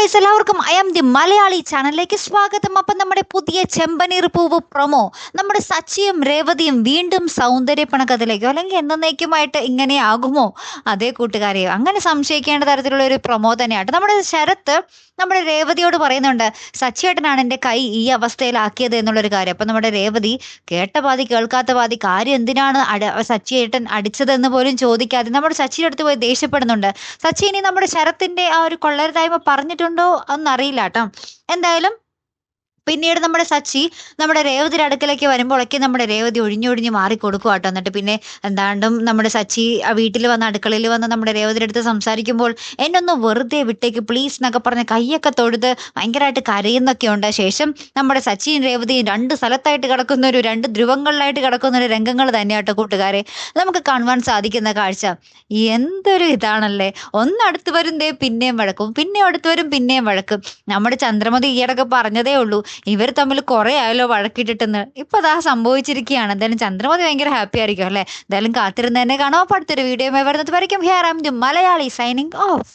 Guys എല്ലാവർക്കും. I M the Malayali ചാനലിലേക്ക് സ്വാഗതം. അപ്പം നമ്മുടെ പുതിയ ചെമ്പനീർ പൂവ് പ്രൊമോ നമ്മുടെ സച്ചിയും രേവതിയും വീണ്ടും സൗന്ദര്യ പണക്കത്തിലേക്കോ അല്ലെങ്കിൽ എന്നേക്കുമായിട്ട് ഇങ്ങനെ ആകുമോ? അതേ കൂട്ടുകാരെയോ അങ്ങനെ സംശയിക്കേണ്ട തരത്തിലുള്ള ഒരു പ്രൊമോ തന്നെയാണ് നമ്മുടെ ശരത്ത് നമ്മുടെ രേവതിയോട് പറയുന്നുണ്ട് സച്ചിയേട്ടനാണ് എന്റെ കൈ ഈ അവസ്ഥയിലാക്കിയത് എന്നുള്ളൊരു കാര്യം. അപ്പം നമ്മുടെ രേവതി കേട്ട പാതി കേൾക്കാത്ത പാതി കാര്യം എന്തിനാണ് അട സച്ചിയേട്ടൻ അടിച്ചതെന്ന് പോലും ചോദിക്കാതെ നമ്മുടെ സച്ചിയുടെ അടുത്ത് പോയി ദേഷ്യപ്പെടുന്നുണ്ട്. സച്ചി ഇനി നമ്മുടെ ശരത്തിന്റെ ആ ഒരു കൊള്ളരുതായ്മ പറഞ്ഞിട്ടുണ്ടോ എന്നറിയില്ല കേട്ടോ. എന്തായാലും പിന്നീട് നമ്മുടെ സച്ചി നമ്മുടെ രേവതിയുടെ അടുക്കലേക്ക് വരുമ്പോഴൊക്കെ നമ്മുടെ രേവതി ഒഴിഞ്ഞൊഴിഞ്ഞ് മാറി കേട്ടോ. എന്നിട്ട് പിന്നെ എന്താണ്ടും നമ്മുടെ സച്ചി ആ വീട്ടിൽ വന്ന് അടുക്കളയിൽ വന്ന് നമ്മുടെ രേവതിയുടെ അടുത്ത് സംസാരിക്കുമ്പോൾ എന്നെ ഒന്ന് വെറുതെ വിട്ടേക്ക് പ്ലീസ് എന്നൊക്കെ പറഞ്ഞ് കൈയൊക്കെ തൊഴുത് ഭയങ്കരമായിട്ട് കരയുന്നൊക്കെ ഉണ്ട്. ശേഷം നമ്മുടെ സച്ചിയും രേവതിയും രണ്ട് സ്ഥലത്തായിട്ട് കിടക്കുന്ന ഒരു രണ്ട് ധ്രുവങ്ങളിലായിട്ട് കിടക്കുന്ന ഒരു രംഗങ്ങൾ തന്നെയാട്ടോ കൂട്ടുകാരെ. നമുക്ക് കാണുവാൻ സാധിക്കുന്ന കാഴ്ച എന്തൊരു ഇതാണല്ലേ? ഒന്നടുത്ത് വരും ദേ പിന്നെയും വഴക്കും പിന്നെ അടുത്ത് വരും പിന്നെയും വഴക്കും. നമ്മുടെ ചന്ദ്രമതി ഈയിടൊക്കെ പറഞ്ഞതേ ഉള്ളൂ ഇവർ തമ്മിൽ കുറെ ആയല്ലോ വഴക്കിട്ടിട്ടെന്ന്. ഇപ്പൊ അതാ സംഭവിച്ചിരിക്കുകയാണ് എന്തായാലും ചന്ദ്രമതി ഭയങ്കര ഹാപ്പി ആയിരിക്കും അല്ലേ? എന്തായാലും കാത്തിരുന്ന് തന്നെ കാണാം. അപ്പൊ അടുത്തൊരു വീഡിയോ വരുന്നത് വരയ്ക്കും here am the Malayali signing off